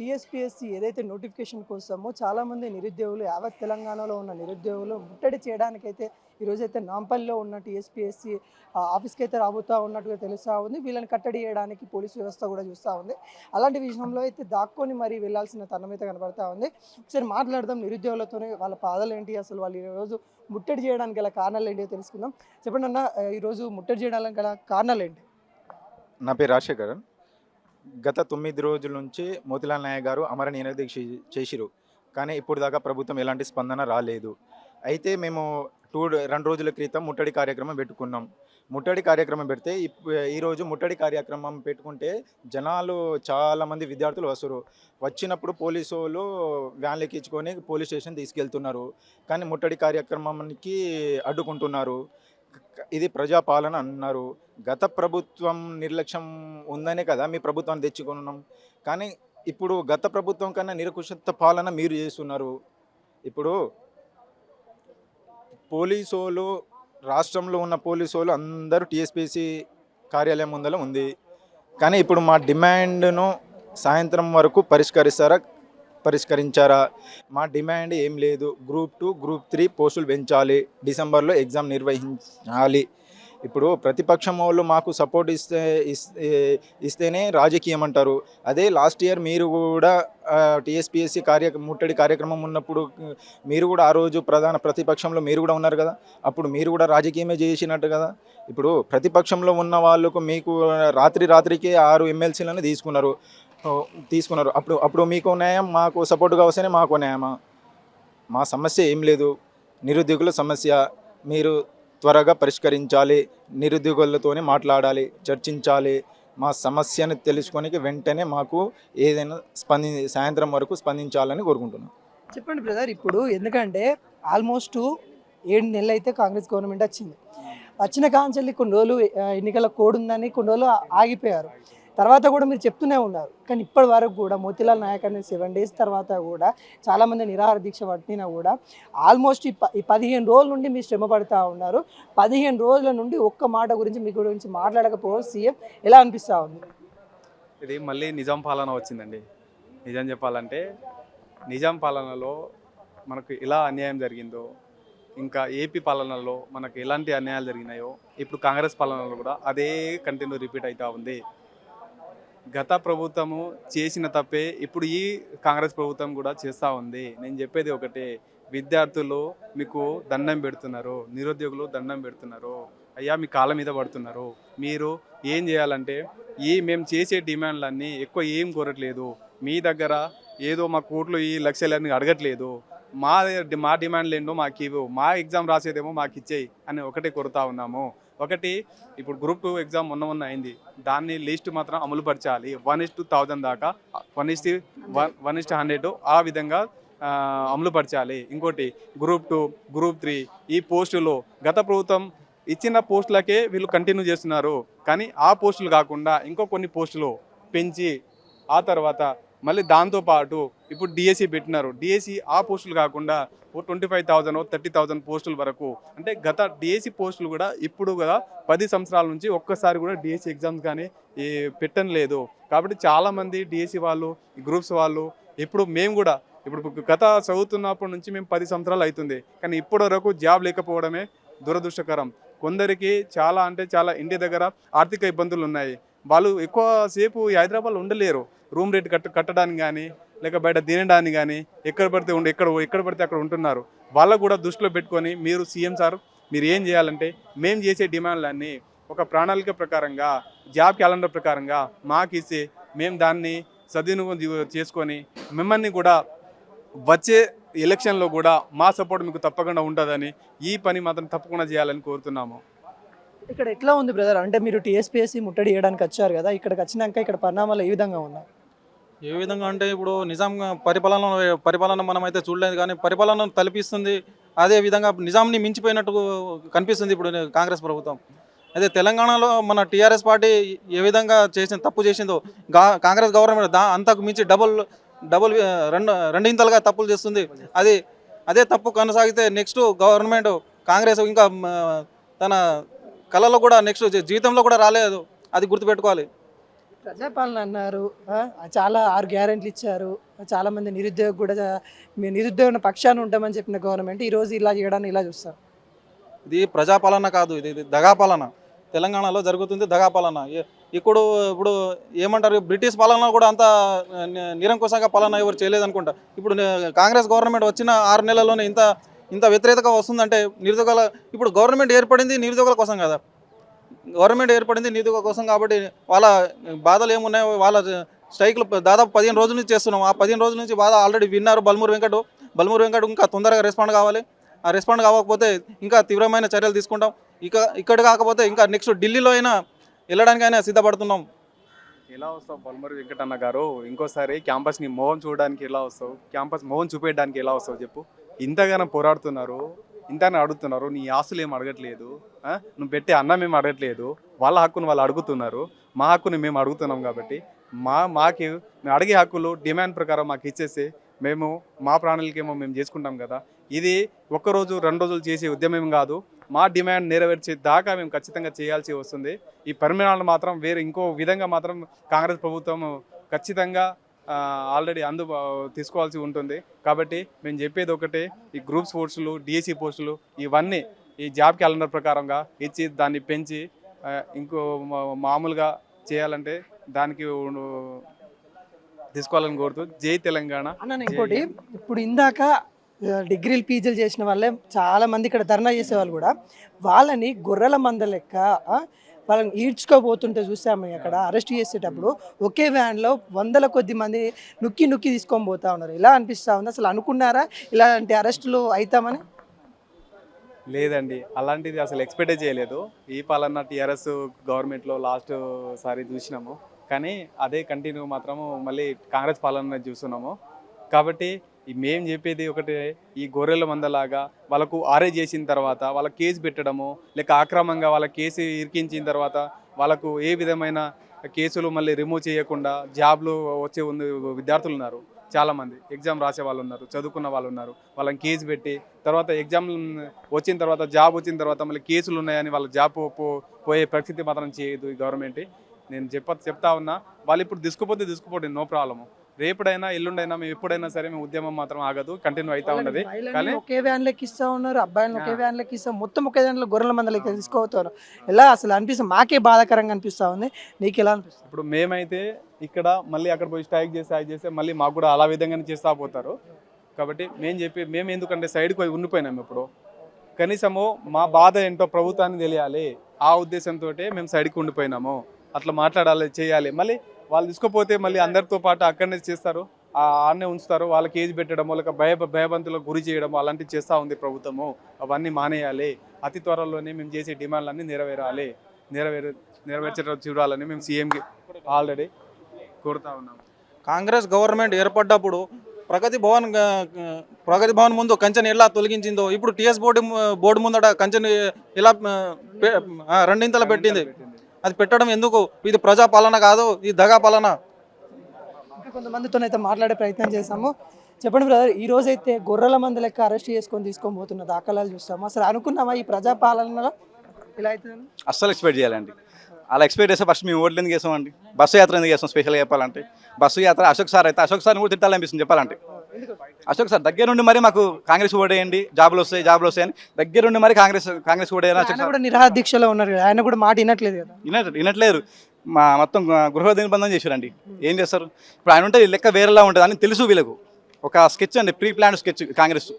TSPSC ఏదైతే notification కోసమో చాలామంది నిరుద్యోగులు యావత్ తెలంగాణలో ఉన్న నిరుద్యోగులు ముట్టడి చేయడానికైతే ఈరోజైతే నాంపల్లిలో ఉన్న టీఎస్పీఎస్సీ ఆఫీస్కి అయితే రాబోతూ ఉన్నట్టుగా తెలుస్తూ ఉంది. వీళ్ళని కట్టడి చేయడానికి పోలీస్ వ్యవస్థ కూడా చూస్తూ ఉంది. అలాంటి విషయంలో అయితే దాక్కొని మరి వెళ్ళాల్సిన తరుణం అయితే కనబడతా ఉంది. ఒకసారి మాట్లాడదాం నిరుద్యోగులతోనే వాళ్ళ బాధలు ఏంటి అసలు వాళ్ళు ఈరోజు ముట్టడి చేయడానికి గల కారణాలు ఏంటి తెలుసుకుందాం. చెప్పండి అన్న ఈరోజు ముట్టడి చేయడానికి గల కారణాలు ఏంటి? నా పేరు రాజశేఖరన్. గత తొమ్మిది రోజుల నుంచి మోతిలాల్ నాయక్ గారు అమరణ నిరదీక్ష చేసిరు కానీ ఇప్పుడు దాకా ప్రభుత్వం ఎలాంటి స్పందన రాలేదు. అయితే మేము టూ రెండు రోజుల క్రితం ముట్టడి కార్యక్రమం పెట్టుకున్నాం. ముట్టడి కార్యక్రమం పెడితే ఈరోజు ముట్టడి కార్యక్రమం పెట్టుకుంటే జనాలు చాలామంది విద్యార్థులు వస్తారు వచ్చినప్పుడు పోలీసు వాళ్ళు వ్యాన్లు ఎక్కించుకొని పోలీస్ స్టేషన్ తీసుకెళ్తున్నారు. కానీ ముట్టడి కార్యక్రమానికి అడ్డుకుంటున్నారు. ఇది ప్రజాపాలన అన్నారు. గత ప్రభుత్వం నిర్లక్ష్యం ఉందనే కదా మీ ప్రభుత్వాన్ని తెచ్చుకున్నాం. కానీ ఇప్పుడు గత ప్రభుత్వం కన్నా నిరకుశత్వ పాలన మీరు చేస్తున్నారు. ఇప్పుడు పోలీసోలు రాష్ట్రంలో ఉన్న పోలీసు వాళ్ళు అందరూ టీఎస్పీసీ కార్యాలయం ముందర ఉంది. కానీ ఇప్పుడు మా డిమాండ్ను సాయంత్రం వరకు పరిష్కరిస్తారా? పరిష్కరించారా? మా డిమాండ్ ఏం లేదు. గ్రూప్ టూ గ్రూప్ త్రీ పోస్టులు పెంచాలి. డిసెంబర్లో ఎగ్జామ్ నిర్వహించాలి. ఇప్పుడు ప్రతిపక్షం వాళ్ళు మాకు సపోర్ట్ ఇస్తే ఇస్తేనే రాజకీయం అంటారు. అదే లాస్ట్ ఇయర్ మీరు కూడా టీఎస్పీఎస్సీ కార్య ముట్టడి కార్యక్రమం ఉన్నప్పుడు మీరు కూడా ఆ రోజు ప్రధాన ప్రతిపక్షంలో మీరు కూడా ఉన్నారు కదా? అప్పుడు మీరు కూడా రాజకీయమే చేసినట్టు కదా? ఇప్పుడు ప్రతిపక్షంలో ఉన్న వాళ్ళకు మీకు రాత్రి రాత్రికే ఆరు ఎమ్మెల్సీలను తీసుకున్నారు. తీసుకున్నారు. అప్పుడు అప్పుడు మీకు న్యాయం మాకు సపోర్ట్గా వస్తేనే మాకు న్యాయమా? మా సమస్య ఏం లేదు. నిరుద్యోగుల సమస్య. మీరు త్వరగా పరిష్కరించాలి. నిరుద్యోగులతోనే మాట్లాడాలి చర్చించాలి. మా సమస్యను తెలుసుకొని వెంటనే మాకు ఏదైనా స్పంది సాయంత్రం వరకు స్పందించాలని కోరుకుంటున్నాను చెప్పండి బ్రదర్ ఇప్పుడు ఎందుకంటే ఆల్మోస్ట్ ఏడు నెలలు అయితే కాంగ్రెస్ గవర్నమెంట్ వచ్చింది. వచ్చిన కాంచెల్లి కొన్ని రోజులు ఎన్నికల కోడ్ ఉందని కొన్ని రోజులు ఆగిపోయారు. తర్వాత కూడా మీరు చెప్తూనే ఉన్నారు. కానీ ఇప్పటి వరకు కూడా మోతిలాల్ నాయక్ అనే సెవెన్ డేస్ తర్వాత కూడా చాలామంది నిరాహార దీక్ష పట్టినా కూడా ఆల్మోస్ట్ ఈ ప- ఈ పదిహేను రోజుల నుండి మీరు శ్రమ పడుతూ ఉన్నారు. పదిహేను రోజుల నుండి ఒక్క మాట గురించి మీ గురించి మాట్లాడకపోవడం సీఎం ఎలా అనిపిస్తూ ఉంది? ఇది మళ్ళీ నిజాం పాలన వచ్చిందండి. నిజం చెప్పాలంటే నిజాం పాలనలో మనకు ఎలా అన్యాయం జరిగిందో ఇంకా ఏపీ పాలనలో మనకు ఎలాంటి అన్యాయాలు జరిగినాయో ఇప్పుడు కాంగ్రెస్ పాలనలో కూడా అదే కంటిన్యూ రిపీట్ అవుతూ ఉంది. గత ప్రభుత్వము చేసిన తప్పే ఇప్పుడు ఈ కాంగ్రెస్ ప్రభుత్వం కూడా చేస్తూ ఉంది. నేను చెప్పేది ఒకటే విద్యార్థులు మీకు దండం పెడుతున్నారు నిరుద్యోగులు దండం పెడుతున్నారు. అయ్యా మీ కాళ్ళ మీద పడుతున్నారు. మీరు ఏం చేయాలంటే ఈ మేము చేసే డిమాండ్లన్నీ ఎక్కువ ఏం కోరట్లేదు. మీ దగ్గర ఏదో మా కోట్లు ఈ లక్షలన్నీ అడగట్లేదు. మా మా డిమాండ్లు ఏంటో మాకు ఇవ్వు. మా ఎగ్జామ్ రాసేదేమో మాకు ఇచ్చేయి అని ఒకటే కొరుతా ఉన్నాము. ఒకటి ఇప్పుడు గ్రూప్ టూ ఎగ్జామ్ మొన్న మొన్న అయింది. దాన్ని లిస్ట్ మాత్రం అమలు పరచాలి. వన్ ఇస్ టూ థౌజండ్ దాకా one is one one is hundred ఆ విధంగా అమలు పరచాలి. ఇంకోటి గ్రూప్ టూ గ్రూప్ త్రీ ఈ పోస్టులో గత ప్రభుత్వం ఇచ్చిన పోస్టులకే వీళ్ళు కంటిన్యూ చేస్తున్నారు. కానీ ఆ పోస్టులు కాకుండా ఇంకో కొన్ని పోస్టులు పెంచి ఆ తర్వాత మళ్ళీ దాంతోపాటు ఇప్పుడు డిఎస్సి పెట్టినారు. డిఎస్సి ఆ పోస్టులు కాకుండా ఓ twenty five thousand thirty thousand పోస్టుల వరకు. అంటే గత డిఎస్సి పోస్టులు కూడా ఇప్పుడు కూడా పది సంవత్సరాల నుంచి ఒక్కసారి కూడా డిఎస్సి ఎగ్జామ్స్ కానీ పెట్టడం పెట్టని లేదు. కాబట్టి చాలామంది డిఎస్సి వాళ్ళు గ్రూప్స్ వాళ్ళు ఇప్పుడు మేము కూడా ఇప్పుడు గత చదువుతున్నప్పటి నుంచి మేము పది సంవత్సరాలు అవుతుంది. కానీ ఇప్పటి వరకు జాబ్ లేకపోవడమే దురదృష్టకరం. కొందరికి చాలా అంటే చాలా ఇంటి దగ్గర ఆర్థిక ఇబ్బందులు ఉన్నాయి. వాళ్ళు ఎక్కువసేపు హైదరాబాద్లో ఉండలేరు. రూమ్ రేట్ కట్ట కట్టడానికి కానీ లేక బయట తినడానికి కానీ ఎక్కడ పడితే ఉండి ఎక్కడ ఎక్కడ పడితే అక్కడ ఉంటున్నారు. వాళ్ళకు కూడా దృష్టిలో పెట్టుకొని మీరు సీఎం సార్ మీరు ఏం చేయాలంటే మేము చేసే డిమాండ్లన్నీ ఒక ప్రణాళిక ప్రకారంగా జాబ్ క్యాలెండర్ ప్రకారంగా మాకు ఇస్తే మేము దాన్ని సద్వినియోగం చేసుకొని మిమ్మల్ని కూడా వచ్చే ఎలక్షన్లో కూడా మా సపోర్ట్ మీకు తప్పకుండా ఉంటుందని ఈ పని మాత్రం తప్పకుండా చేయాలని కోరుతున్నాము. ఇక్కడ ఎట్లా ఉంది బ్రదర్? అంటే మీరు టీఎస్పీఎస్సీ ముట్టడి చేయడానికి వచ్చారు కదా ఇక్కడికి వచ్చినాక ఇక్కడ పరిణామాలు ఏ విధంగా ఉన్నాయి? ఏ విధంగా అంటే ఇప్పుడు నిజాం పరిపాలన పరిపాలన మనం అయితే చూడలేదు కానీ పరిపాలన తలపిస్తుంది. అదే విధంగా నిజాంని మించిపోయినట్టు కనిపిస్తుంది ఇప్పుడు కాంగ్రెస్ ప్రభుత్వం. అదే తెలంగాణలో మన టీఆర్ఎస్ పార్టీ ఏ విధంగా చేసిన తప్పు చేసిందో కాంగ్రెస్ గవర్నమెంట్ దా అంతకు మించి డబుల్ డబుల్ రెండు రెండింతలుగా తప్పులు చేస్తుంది. అది అదే తప్పు కొనసాగితే నెక్స్ట్ గవర్నమెంట్ కాంగ్రెస్ ఇంకా తన కళలో కూడా నెక్స్ట్ జీవితంలో కూడా రాలేదు. అది గుర్తుపెట్టుకోవాలి. ప్రజాపాలన అన్నారు. చాలా ఆరు గ్యారెంట్లు ఇచ్చారు. చాలా మంది నిరుద్యోగ కూడా నిరుద్యోగ పక్షాన్ని ఉంటామని చెప్పిన గవర్నమెంట్ ఈ రోజు ఇలా చేయడాన్ని ఇలా చూస్తారు. ఇది ప్రజాపాలన కాదు ఇది ఇది దగాపాలన. తెలంగాణలో జరుగుతుంది దగాపాలన. ఇప్పుడు ఇప్పుడు ఏమంటారు బ్రిటిష్ పాలన కూడా అంత నిరంకుశంగా పాలన ఎవరు చేయలేదు అనుకుంటా ఇప్పుడు కాంగ్రెస్ గవర్నమెంట్ వచ్చిన ఆరు నెలల్లోనే ఇంత ఇంత వ్యతిరేకత వస్తుందంటే నిరుద్యోగాల ఇప్పుడు గవర్నమెంట్ ఏర్పడింది నిరుద్యోగుల కోసం కదా. గవర్నమెంట్ ఏర్పడింది నిధుల కోసం కాబట్టి వాళ్ళ బాధలు ఏమున్నాయో వాళ్ళ స్ట్రైక్లు దాదాపు పదిహేను రోజుల నుంచి చేస్తున్నాం. ఆ పదిహేను రోజుల నుంచి బాధ ఆల్రెడీ విన్నారు. బల్మూరు వెంకట్ బల్మూరు వెంకట్ ఇంకా తొందరగా రెస్పాండ్ కావాలి. ఆ రెస్పాండ్ కాకపోతే ఇంకా తీవ్రమైన చర్యలు తీసుకుంటాం. ఇక ఇక్కడ కాకపోతే ఇంకా నెక్స్ట్ ఢిల్లీలో అయినా వెళ్ళడానికైనా సిద్ధపడుతున్నాం. ఎలా వస్తావు బల్మరి వెంకటన్న గారు? ఇంకోసారి క్యాంపస్ని మోహన్ చూడడానికి ఎలా వస్తావు? క్యాంపస్ మోహన్ చూపించడానికి ఎలా వస్తావు చెప్పు. ఇంతగానో పోరాడుతున్నారు. ఇంతగానో అడుగుతున్నారు నీ ఆస్తులు ఏం అడగట్లేదు? నువ్వు పెట్టే అన్నం ఏం అడగట్లేదు? వాళ్ళ హక్కును వాళ్ళు అడుగుతున్నారు. మా హక్కుని మేము అడుగుతున్నాం కాబట్టి మా మాకి మేము అడిగే హక్కులు డిమాండ్ ప్రకారం మాకు ఇచ్చేసి మేము మా ప్రాణాలకేమో మేము చేసుకుంటాం కదా. ఇది ఒక్కరోజు రెండు రోజులు చేసే ఉద్యమం కాదు. మా డిమాండ్ నెరవేర్చే దాకా మేము ఖచ్చితంగా చేయాల్సి వస్తుంది. ఈ పరిమాణాలు మాత్రం వేరే ఇంకో విధంగా మాత్రం కాంగ్రెస్ ప్రభుత్వం ఖచ్చితంగా ఆల్రెడీ అందు తీసుకోవాల్సి ఉంటుంది. కాబట్టి మేము చెప్పేది ఒకటే ఈ గ్రూప్ స్పోర్ట్స్లు డిఎస్సి పోస్టులు ఇవన్నీ ఈ జాబ్ క్యాలెండర్ ప్రకారంగా ఇచ్చి దాన్ని పెంచి ఇంకో మామూలుగా చేయాలంటే దానికి తీసుకోవాలని కోరుతూ జై తెలంగాణ అన్న ఇంకోటి ఇప్పుడు ఇందాక డిగ్రీలు పీజీలు చేసిన వాళ్ళే చాలా మంది ఇక్కడ ధర్నా చేసేవాళ్ళు కూడా. వాళ్ళని గొర్రెల మంద లెక్క వాళ్ళని ఈడ్చుకోబోతుంటే చూసాము అక్కడ. అరెస్ట్ చేసేటప్పుడు ఒకే వ్యాన్లో వందల కొద్ది మంది నొక్కి నొక్కి తీసుకొని పోతా ఉన్నారు. ఇలా అనిపిస్తా ఉంది? అసలు అనుకున్నారా ఇలాంటి అరెస్టులు అవుతామని? లేదండి. అలాంటిది అసలు ఎక్స్పెక్టే చేయలేదు. ఈ పాలన టీఆర్ఎస్ గవర్నమెంట్లో లాస్ట్ సారి చూసినాము. కానీ అదే కంటిన్యూ మాత్రము మళ్ళీ కాంగ్రెస్ పాలన చూస్తున్నాము. కాబట్టి ఈ మేము చెప్పేది ఒకటే ఈ గొర్రెల మందలాగా వాళ్ళకు ఆరే చేసిన తర్వాత వాళ్ళ కేసు పెట్టడము లేక ఆక్రమంగా వాళ్ళ కేసు ఇరికించిన తర్వాత వాళ్ళకు ఏ విధమైన కేసులు మళ్ళీ రిమూవ్ చేయకుండా జాబ్లు వచ్చే ఉంది విద్యార్థులు ఉన్నారు చాలామంది. ఎగ్జామ్ రాసే వాళ్ళు ఉన్నారు చదువుకున్న వాళ్ళు ఉన్నారు వాళ్ళని కేసు పెట్టి తర్వాత ఎగ్జామ్ వచ్చిన తర్వాత జాబ్ వచ్చిన తర్వాత మళ్ళీ కేసులు ఉన్నాయని వాళ్ళ జాబ్ పో- పోయే పరిస్థితి మాత్రం చేయదు ఈ గవర్నమెంట్. నేను చెప్ప చెప్తా ఉన్నా వాళ్ళు ఇప్పుడు దిసుకుపోతే తీసుకుపోండి నో ప్రాబ్లము రేపుడైనా ఎల్లుండైనా మేము ఎప్పుడైనా సరే మేము ఉద్యమం మాత్రం ఆగదు కంటిన్యూ అవుతా ఉన్నది. కానీ ఒకే వ్యాన్ లెక్క ఇస్తా ఉన్నారు అబ్బాయిలను ఒకే ఆ. వ్యాన్ లెక్క ఇస్తా మొత్తం ఒకే దాంట్లో గొర్రెల మంద లెక్క తీసుకోపోతారు. ఎలా అసలు అనిపిస్తుంది? మాకే బాధాకరంగా అనిపిస్తా ఉంది. నీకు ఎలా అనిపిస్తుంది? ఇప్పుడు మేమైతే ఇక్కడ మళ్ళీ అక్కడ పోయి స్ట్రైక్ చేసి అది చేస్తే మళ్ళీ మాకు కూడా అలా విధంగానే చేస్తా పోతారు. కాబట్టి మేము చెప్పి మేము ఎందుకంటే సైడ్కి పోయి ఉండిపోయినాం ఇప్పుడు. కనీసము మా బాధ ఏంటో ప్రభుత్వానికి తెలియాలి. ఆ ఉద్దేశంతో మేము సైడ్కి ఉండిపోయినాము. అట్లా మాట్లాడాలి చేయాలి. మళ్ళీ వాళ్ళు తీసుకుపోతే మళ్ళీ అందరితో పాటు అక్కడనే చేస్తారు. ఆ ఆడనే ఉంచుతారు. వాళ్ళకి ఏజ్ పెట్టడం వాళ్ళకి భయ భయబంతులకు గురి చేయడం అలాంటివి చేస్తూ ఉంది ప్రభుత్వము. అవన్నీ మానేయాలి. అతి త్వరలోనే మేము చేసే డిమాండ్లన్నీ నెరవేరాలి. నెరవేరు నెరవేర్చేటట్టు చూడాలని మేము సీఎంకి ఆల్రెడీ కోరుతా ఉన్నాం. కాంగ్రెస్ గవర్నమెంట్ ఏర్పడ్డప్పుడు ప్రగతి భవన్ ప్రగతి భవన్ ముందు కంచెని ఎలా తొలగించిందో ఇప్పుడు టీఎస్ బోర్డు బోర్డు ముందట కంచెని ఎలా రెండింతలు పెట్టింది. అది పెట్టడం ఎందుకు? ఇది ప్రజా పాలన కాదు ఇది దగా పాలన ఇంకా కొంతమందితో అయితే మాట్లాడే ప్రయత్నం చేశాము. చెప్పండి బ్రదర్ ఈ రోజు అయితే గొర్రెల మంది లెక్క అరెస్ట్ చేసుకొని తీసుకొని పోతున్న దాఖలాలు చూస్తాము. అసలు అనుకున్నామా ఈ ప్రజా పాలనలో ఇలా అవుతుందని అస్సలు ఎక్స్పెక్ట్ చేయాలండి. అలా ఎక్స్పెక్ట్ చేస్తే ఫస్ట్ మేము ఓట్లు ఎందుకు వేసామండి? బస్సు యాత్ర ఎందుకు చేస్తాం స్పెషల్గా చెప్పాలంటే. బస్సు యాత్ర అశోక్ సార్ అయితే అశోక్ సార్ని కూడా తిట్టాలనిపిస్తుంది చెప్పాలంటే. అశోక్ సార్ దగ్గర నుండి మరి మాకు కాంగ్రెస్ ఓడేయండి జాబులు వస్తాయి జాబులు వస్తాయని దగ్గర నుండి మరి కాంగ్రెస్ కాంగ్రెస్ ఓడేయని అశోక్ సార్. కూడా ఉన్నారు కదా ఆయన కూడా మాట వినట్లేదు కదా. వినట్ వినట్లేరు మా మొత్తం గృహ బంధం చేశారండి. ఏం చేస్తారు? ఇప్పుడు ఆయన ఉంటే లెక్క వేరేలా ఉంటుంది అని తెలుసు వీళ్ళకు. ఒక స్కెచ్ అండి ప్రీ ప్లాన్ స్కెచ్ కాంగ్రెస్.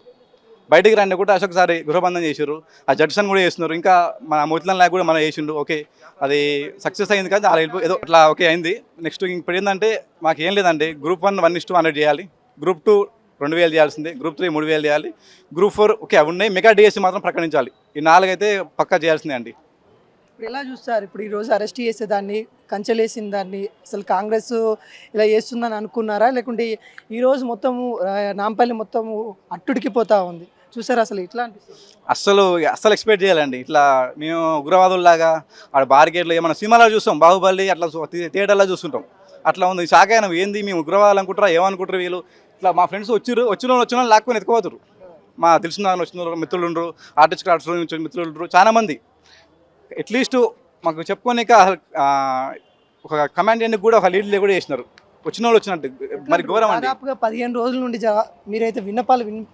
బయటికి రండి కూడా అశోక్ సారి గృహబంధం చేశారు. ఆ జడ్సన్ కూడా చేస్తున్నారు. ఇంకా మన మోతిలాల్ నాయక్ కూడా మనం చేసిండు. ఓకే అది సక్సెస్ అయింది కానీ అలా ఏదో అట్లా ఓకే అయింది. నెక్స్ట్ ఇప్పుడు ఏంటంటే మాకు ఏం లేదండి. Group one one is to hundred చేయాలి. గ్రూప్ టూ రెండు వేలు చేయాల్సిందే గ్రూప్ త్రీ మూడు వేలు చేయాలి గ్రూప్ ఫోర్ ఓకే అవి ఉన్నాయి. మెగా డిఎస్సి మాత్రం ప్రకటించాలి. ఈ నాలుగైతే పక్కా చేయాల్సిందే అండి. ఇప్పుడు ఎలా చూస్తారు? ఇప్పుడు ఈ రోజు అరెస్ట్ చేసేదాన్ని కంచెలేసిన దాన్ని అసలు కాంగ్రెస్ ఇలా చేస్తుందని అనుకున్నారా? లేకుంటే ఈ రోజు మొత్తము నాంపల్లి మొత్తము అట్టుడికిపోతా ఉంది. చూసారా అసలు ఇట్లా అనిపిస్తుంది? అస్సలు అస్సలు ఎక్స్పెక్ట్ చేయాలండి. ఇట్లా మేము ఉగ్రవాదుల్లాగా ఆడ బార్గేట్లు ఏమైనా సినిమాలో చూస్తాం బాహుబలి అట్లా థియేటర్లో చూస్తుంటాం. అట్లా ఉంది. షాక్ అయినా. ఏంది? మేము ఉగ్రవాదాలు అనుకుంటారా ఏమనుకుంటారు వీళ్ళు? ఇట్లా మా ఫ్రెండ్స్ వచ్చిర్రు. వచ్చిన వాళ్ళు వచ్చిన వాళ్ళు లాక్కొని ఎత్తుకోవతారు మా తెలిసిన వాళ్ళు వచ్చిన వాళ్ళు మిత్రులు ఉండరు. ఆర్టిస్ట్ క్రాఫ్ట్స్ నుంచి మిత్రులు ఉండరు. చాలామంది అట్లీస్ట్ మాకు చెప్పుకోనిక ఒక కమాండ్ కూడా ఒక లీడ్ కూడా చేసినారు. వచ్చిన వాళ్ళు వచ్చినట్టు. మరి ఘోరం దాదాపుగా పదిహేను రోజుల నుండి మీరైతే విన్నపాలు విన్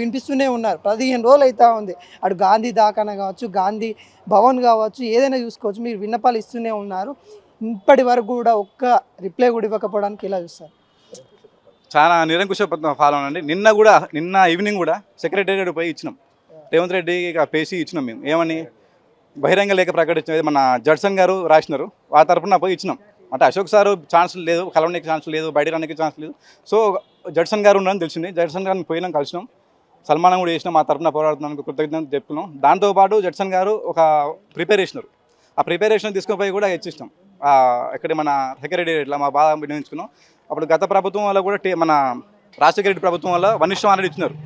వినిపిస్తూనే ఉన్నారు. పదిహేను రోజులు అయితే ఉంది. అటు గాంధీ దాకాన కావచ్చు గాంధీ భవన్ కావచ్చు ఏదైనా చూసుకోవచ్చు. మీరు విన్నపాలు ఇస్తూనే ఉన్నారు. ఇప్పటి వరకు కూడా ఒక్క రిప్లై కూడా ఇవ్వకపోవడానికి ఇలా చూస్తారు. చాలా నిరంకుశ ఫాలో అండి నిన్న కూడా నిన్న ఈవినింగ్ కూడా సెక్రటేరియట్ పోయి ఇచ్చినాం. రేవంత్ రెడ్డి పేసి ఇచ్చినాం మేము. ఏమని? బహిరంగ లేఖ ప్రకటించినది మన జడ్సన్ గారు రాసినారు. ఆ తరపున పోయి ఇచ్చినాం. అంటే అశోక్ సారు ఛాన్స్ లేదు కలవడానికి ఛాన్స్ లేదు బయట రానికి ఛాన్స్ లేదు. సో జడ్సన్ గారు ఉన్నారని తెలిసింది. జడ్సన్ గారిని పోయినాం కలిసినాం. సల్మానం కూడా చేసినాం ఆ తరపున పోరాడుతున్నాను కృతజ్ఞత చెప్తున్నాం దాంతోపాటు జడ్సన్ గారు ఒక ప్రిపేర్ చేసినారు ఆ ప్రిపేరేషన్ తీసుకుని పోయి కూడా హెచ్చిస్తాం ఇక్కడ మన సెక్రటేరియట్లో మా బాధ వినియోగించుకున్నాం. అప్పుడు గత ప్రభుత్వం వల్ల కూడా మన రాజశేఖర రెడ్డి ప్రభుత్వం వల్ల వన్ ఇష్టం ఆల్రెడీ ఇచ్చినారు.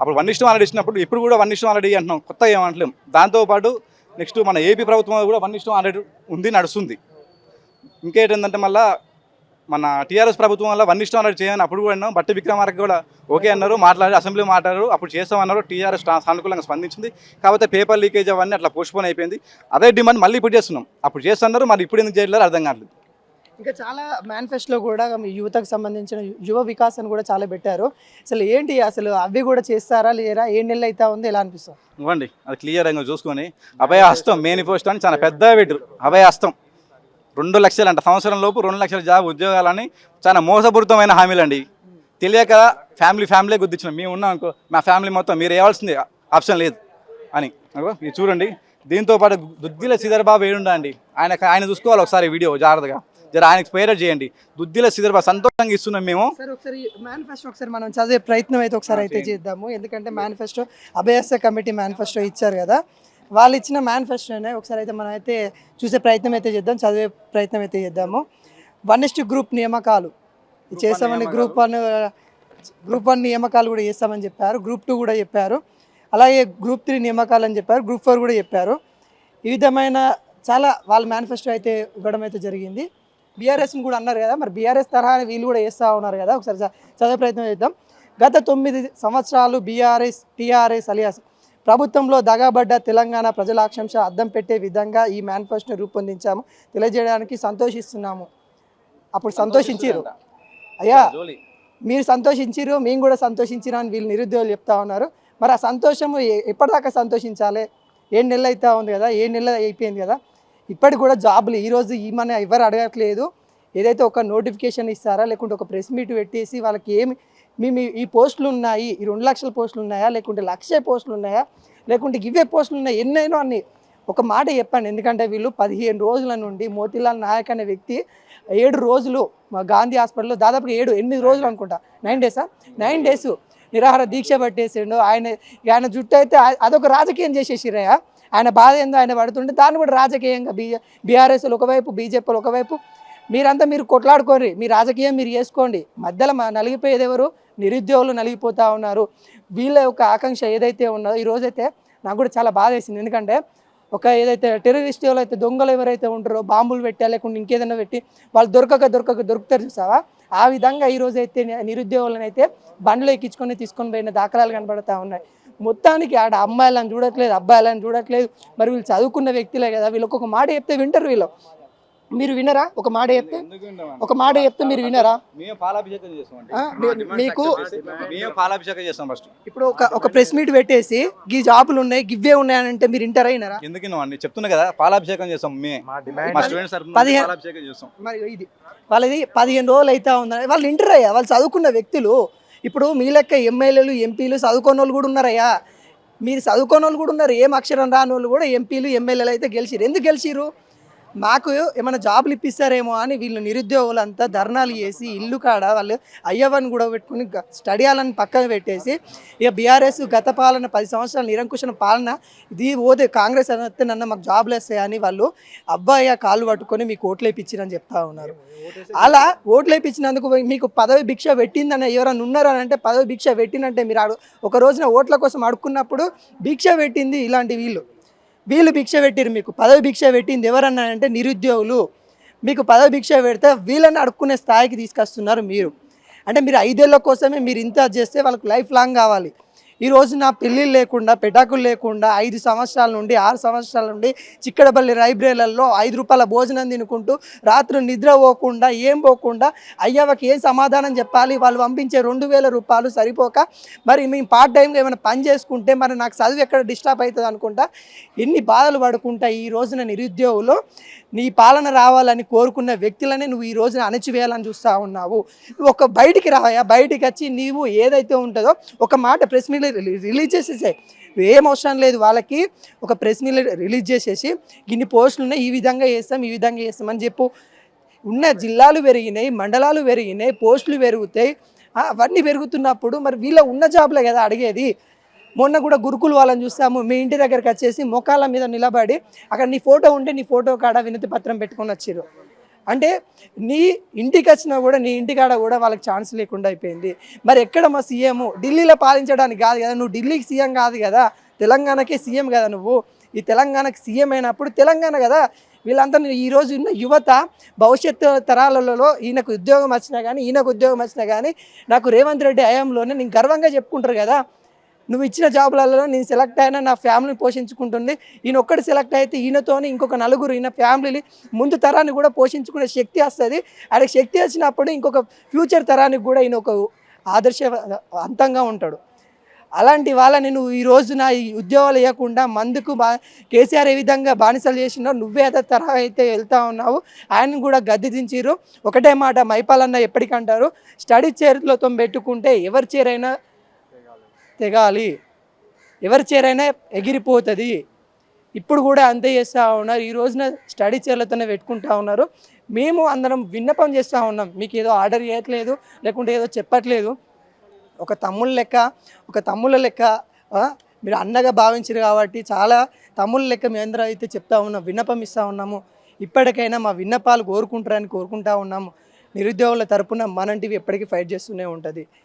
అప్పుడు వన్ ఇష్టం ఆల్రెడీ ఇచ్చినప్పుడు ఇప్పుడు కూడా వన్ ఇష్టం ఆల్రెడీ అంటున్నాం. కొత్త ఏమంటలేం దాంతోపాటు నెక్స్ట్ మన ఏపీ ప్రభుత్వం వల్ల కూడా వన్ ఇష్టం ఆల్రెడీ ఉంది నడుస్తుంది. ఇంకేంటంటే మళ్ళీ మన టీఆర్ఎస్ ప్రభుత్వం వల్ల వన్ ఇష్టం ఆల్రెడీ చేయని అప్పుడు కూడా అన్నాం. బట్టి విక్రమార్క కూడా ఓకే అన్నారు. మాట్లాడి అసెంబ్లీ మాట్లాడారు. అప్పుడు చేస్తామన్నారు. టీఆర్ఎస్ సానుకూలంగా స్పందించింది. కాకపోతే పేపర్ లీకేజ్ అవన్నీ అట్లా పోస్ట్పోన్ అయిపోయింది. అదే డిమాండ్ మళ్ళీ ఇప్పుడు చేస్తున్నాం. అప్పుడు చేస్తున్నారు. మరి ఇప్పుడు ఎందుకు చేయలేరు అర్థం కావట్లేదు. ఇంకా చాలా మేనిఫెస్టోలో కూడా యువతకు సంబంధించిన యువ వికాస్ అని కూడా చాలా పెట్టారు. అసలు ఏంటి? అసలు అవి కూడా చేస్తారా? లేరా? ఏ నెలలు అయితే ఉంది? ఎలా అనిపిస్తుంది? ఇవ్వండి. అది క్లియర్గా చూసుకొని. అభయ హస్తం మేనిఫెస్టో అని చాలా పెద్ద పెట్టరు అభయ హస్తం. రెండు లక్షలు అంట. సంవత్సరం లోపు రెండు లక్షల జాబ్ ఉద్యోగాలని చాలా మోసపూరితమైన హామీలు అండి తెలియక ఫ్యామిలీ ఫ్యామిలీ గుర్తించినాం మేము ఉన్నాం అనుకో మా ఫ్యామిలీ మొత్తం మీరు వేయవలసింది ఆప్షన్ లేదు అని. ఇది చూడండి. దీంతో పాటు దుద్దిల శ్రీధర్ బాబు ఏడుండా అండి. ఆయన ఆయన చూసుకోవాలి ఒకసారి వీడియో జాగ్రత్తగా. జర ఆయనకి స్పేరర్ చేయండి. దుద్దిల శ్రీధర్ బాబు సంతోషంగా ఇస్తున్నాం మేము. ఒకసారి మేనిఫెస్టో ఒకసారి మనం చదివే ప్రయత్నం అయితే ఒకసారి అయితే చేద్దాము. ఎందుకంటే మేనిఫెస్టో అభయస్య కమిటీ మేనిఫెస్టో ఇచ్చారు కదా. వాళ్ళు ఇచ్చిన మేనిఫెస్టోనే ఒకసారి అయితే మనం అయితే చూసే ప్రయత్నం అయితే చేద్దాం చదివే ప్రయత్నం అయితే చేద్దాము. వన్ ఇస్ట్ గ్రూప్ నియామకాలు. చేస్తామని గ్రూప్ వన్ గ్రూప్ వన్ నియామకాలు కూడా చేస్తామని చెప్పారు. గ్రూప్ టూ కూడా చెప్పారు. అలాగే గ్రూప్ త్రీ నియామకాలు అని చెప్పారు. గ్రూప్ ఫోర్ కూడా చెప్పారు. ఈ విధమైన చాలా వాళ్ళ మేనిఫెస్టో అయితే ఇవ్వడం అయితే జరిగింది. బీఆర్ఎస్ని కూడా అన్నారు కదా మరి బీఆర్ఎస్ తరహా వీళ్ళు కూడా చేస్తూ ఉన్నారు కదా ఒకసారి చదివే ప్రయత్నం చేద్దాం. గత తొమ్మిది సంవత్సరాలు బీఆర్ఎస్ టీఆర్ఎస్ అలియాస్ ప్రభుత్వంలో దగాబడ్డ తెలంగాణ ప్రజల ఆకాంక్ష అద్దం పెట్టే విధంగా ఈ మేనిఫెస్టోని రూపొందించాము. తెలియజేయడానికి సంతోషిస్తున్నాము. అప్పుడు సంతోషించారు అయ్యా మీరు సంతోషించారు మేము కూడా సంతోషించిరా అని వీళ్ళు నిరుద్యోగులు చెప్తా ఉన్నారు. మరి ఆ సంతోషము ఎప్పటిదాకా సంతోషించాలి? ఏడు నెలలు అవుతా ఉంది కదా ఏడు నెలలు అయిపోయింది కదా. ఇప్పటికి కూడా జాబులు ఈరోజు ఈ మన ఎవరు అడగట్లేదు. ఏదైతే ఒక నోటిఫికేషన్ ఇస్తారా లేకుంటే ఒక ప్రెస్ మీట్ పెట్టేసి వాళ్ళకి ఏమి మేము ఈ- ఈ పోస్టులు ఉన్నాయి ఈ రెండు లక్షల పోస్టులు ఉన్నాయా లేకుంటే లక్ష పోస్టులు ఉన్నాయా లేకుంటే ఇవే పోస్టులు ఉన్నాయి ఎన్నైనా అన్ని. ఒక మాట చెప్పండి ఎందుకంటే వీళ్ళు పదిహేను రోజుల నుండి మోతిలాల్ నాయక్ అనే వ్యక్తి ఏడు రోజులు మా గాంధీ హాస్పిటల్లో దాదాపుగా ఏడు ఎనిమిది రోజులు అనుకుంటా. నైన్ డేసా నైన్ డేస్ నిరాహార దీక్ష పట్టేసిండు. ఆయన ఆయన జుట్టు అయితే అదొక రాజకీయం చేసేసిరయ్యా ఆయన బాధ ఏందో ఆయన పడుతుంటే దాన్ని కూడా రాజకీయంగా బీ బీఆర్ఎస్లు ఒకవైపు బీజేపీలు ఒకవైపు మీరంతా మీరు కొట్లాడుకోండి మీ రాజకీయం మీరు చేసుకోండి. మధ్యలో మా నలిగిపోయేది ఎవరు? నిరుద్యోగులు నలిగిపోతూ ఉన్నారు. వీళ్ళ యొక్క ఆకాంక్ష ఏదైతే ఉన్నదో ఈ రోజైతే నాకు కూడా చాలా బాధ వేసింది. ఎందుకంటే ఒక ఏదైతే టెర్రరిస్ట్ అయితే దొంగలు ఎవరైతే ఉంటారో బాంబులు పెట్టా లేకుంటే ఇంకేదైనా పెట్టి వాళ్ళు దొరకక దొరకక దొరుకుతారు చూసావా? ఆ విధంగా ఈరోజు అయితే నిరుద్యోగులను అయితే బండ్లు ఎక్కించుకొని తీసుకొని పోయిన దాఖలాలు కనబడతా ఉన్నాయి. మొత్తానికి ఆడ అమ్మాయిలను చూడట్లేదు అబ్బాయిలను చూడట్లేదు. మరి వీళ్ళు చదువుకున్న వ్యక్తులే కదా వీళ్ళు ఒక్కొక్క మాట చెప్తే వింటారు వీళ్ళు. మీరు వినరా? ఒక మాట చెప్తే? ఒక మాట చెప్తే మీరు వినరా? మీకు పాలాభిషేకం చేస్తాం ఫస్ట్ ఇప్పుడు ఒక ఒక ప్రెస్ మీట్ పెట్టేసి గీ జాబులు ఉన్నాయి గివ్వే ఉన్నాయి అంటే మీరు ఇంటర్ అయినారా ఎందుకు చెప్తున్నా కదా పాలాభిషేకం చేస్తాం మే మా మా డిమాండ్ స్టూడెంట్స్ తరపున పదిహేను- పాలాభిషేకం చేస్తాం. మరి ఇది. వాళ్ళది పదిహేను రోజులు అవుతా ఉందని వాళ్ళు ఇంటర్ అయ్యా వాళ్ళు చదువుకున్న వ్యక్తులు. ఇప్పుడు మీ లెక్క ఎమ్మెల్యేలు ఎంపీలు చదువుకున్న వాళ్ళు కూడా ఉన్నారయ్యా. మీరు చదువుకున్న వాళ్ళు కూడా ఉన్నారు ఏం అక్షరం రాని వాళ్ళు కూడా ఎంపీలు ఎమ్మెల్యేలు అయితే గెలిచిరు ఎందుకు గెలిచిరు మాకు ఏమైనా జాబులు ఇప్పిస్తారేమో అని వీళ్ళు నిరుద్యోగులంతా ధర్నాలు చేసి ఇల్లు కాడ వాళ్ళు అయ్యవని కూడా పెట్టుకుని స్టడీ వాళ్ళని పక్కన పెట్టేసి ఇక బీఆర్ఎస్ గత పాలన పది సంవత్సరాల నిరంకుశన పాలన ఇది పోతే కాంగ్రెస్ అయితే నన్న మాకు జాబులు వస్తాయని వాళ్ళు అబ్బాయి కాళ్ళు పట్టుకొని మీకు ఓట్లు వేయించిరని చెప్తా ఉన్నారు. అలా ఓట్లు వేయించినందుకు మీకు పదవి భిక్ష పెట్టిందని ఎవరైనా ఉన్నారని అంటే పదవి భిక్ష పెట్టినంటే మీరు ఆడు ఒక రోజున ఓట్ల కోసం అడుక్కున్నప్పుడు భిక్ష పెట్టింది ఇలాంటి వీళ్ళు. వీళ్ళు భిక్ష పెట్టిరు మీకు. పదవి భిక్ష పెట్టింది ఎవరన్నా అంటే నిరుద్యోగులు. మీకు పదవి భిక్ష పెడితే వీళ్ళని అడుక్కునే స్థాయికి తీసుకొస్తున్నారు మీరు. అంటే మీరు ఐదేళ్ళ కోసమే మీరు ఇంత చేస్తే వాళ్ళకి లైఫ్ లాంగ్ కావాలి. ఈ రోజు నా పెళ్ళిళ్ళు లేకుండా పెటాకులు లేకుండా ఐదు సంవత్సరాల నుండి ఆరు సంవత్సరాల నుండి చిక్కడపల్లి లైబ్రరీలలో ఐదు రూపాయల భోజనం తినుకుంటూ రాత్రి నిద్ర పోకుండా ఏం పోకుండా అయ్యవకి ఏం సమాధానం చెప్పాలి? వాళ్ళు పంపించే రెండు వేల రూపాయలు సరిపోక మరి మేము పార్ట్ టైంగా ఏమైనా పని చేసుకుంటే మరి నాకు చదువు ఎక్కడ డిస్టర్బ్ అవుతుంది అనుకుంటా? ఎన్ని బాధలు పడుకుంటా ఈ రోజున నిరుద్యోగులు? నీ పాలన రావాలని కోరుకున్న వ్యక్తులనే నువ్వు ఈ రోజున అణచివేయాలని చూస్తూ ఉన్నావు. నువ్వు ఒక బయటికి రావయా బయటికి వచ్చి నీవు ఏదైతే ఉంటుందో ఒక మాట ప్రెస్ మీట్ రిలీజ్ చేసేసాయి. ఏం అవసరం లేదు వాళ్ళకి. ఒక ప్రెస్ మీట్ రిలీజ్ చేసేసి ఇన్ని పోస్టులు ఉన్నాయి ఈ విధంగా వేస్తాం ఈ విధంగా వేస్తామని చెప్పు. ఉన్న జిల్లాలు పెరిగినాయి మండలాలు పెరిగినాయి పోస్టులు పెరుగుతాయి. అవన్నీ పెరుగుతున్నప్పుడు మరి వీళ్ళ ఉన్న జాబ్లే కదా అడిగేది. మొన్న కూడా గురుకులు వాళ్ళని చూస్తాము మీ ఇంటి దగ్గరకు వచ్చేసి మొకాల మీద నిలబడి అక్కడ నీ ఫోటో ఉంటే నీ ఫోటో కాడ వినతి పత్రం పెట్టుకొని వచ్చారు అంటే నీ ఇంటికి వచ్చినా కూడా నీ ఇంటికాడ కూడా వాళ్ళకి ఛాన్స్ లేకుండా అయిపోయింది. మరి ఎక్కడ మా సీఎం ఢిల్లీలో పాలించడానికి కాదు కదా నువ్వు ఢిల్లీకి సీఎం కాదు కదా తెలంగాణకే సీఎం కదా నువ్వు. ఈ తెలంగాణకి సీఎం అయినప్పుడు తెలంగాణ కదా వీళ్ళంతా ఈరోజు ఉన్న యువత భవిష్యత్తు తరాలలో ఈయనకు ఉద్యోగం వచ్చినా కానీ ఈయనకు ఉద్యోగం వచ్చినా కానీ నాకు రేవంత్ రెడ్డి హయాంలోనే నేను గర్వంగా చెప్పుకుంటారు కదా నువ్వు ఇచ్చిన జాబులలో నేను సెలెక్ట్ అయినా నా ఫ్యామిలీని పోషించుకుంటుంది. ఈయన ఒక్కటి సెలెక్ట్ అయితే ఈయనతోని ఇంకొక నలుగురు ఈయన ఫ్యామిలీని ముందు తరాన్ని కూడా పోషించుకునే శక్తి వస్తుంది. ఆయనకి శక్తి వచ్చినప్పుడు ఇంకొక ఫ్యూచర్ తరానికి కూడా ఈయన ఒక ఆదర్శ అంతంగా ఉంటాడు. అలాంటి వాళ్ళని నువ్వు ఈ రోజున ఈ ఉద్యోగాలు ఇవ్వకుండా మందుకు బా కేసీఆర్ ఏ విధంగా బానిసలు చేసినావు నువ్వే అదే తరహా అయితే వెళ్తా ఉన్నావు. ఆయన కూడా గద్దె దించిర్రు. ఒకటే మాట మైపాలన్న ఎప్పటికంటారు? స్టడీ చైర్లతో పెట్టుకుంటే ఎవరి చైరైనా తెగాలి. ఎవరి చేరైనా ఎగిరిపోతుంది. ఇప్పుడు కూడా అంతే చేస్తూ ఉన్నారు. ఈ రోజున స్టడీ చైర్లతోనే పెట్టుకుంటా ఉన్నారు. మేము అందరం విన్నపం చేస్తూ ఉన్నాం. మీకు ఏదో ఆర్డర్ చేయట్లేదు లేకుంటే ఏదో చెప్పట్లేదు. ఒక తమ్ముళ్ళ లెక్క ఒక తమ్ముళ్ళ లెక్క మీరు అన్నగా భావించారు కాబట్టి చాలా తమ్ముళ్ళ లెక్క మీ అందరూ అయితే చెప్తా ఉన్నాం విన్నపం ఇస్తూ ఉన్నాము. ఇప్పటికైనా మా విన్నపాలు కోరుకుంటారని కోరుకుంటా ఉన్నాము. నిరుద్యోగుల తరపున మనంటివి ఎప్పటికీ ఫైట్ చేస్తూనే ఉంటుంది.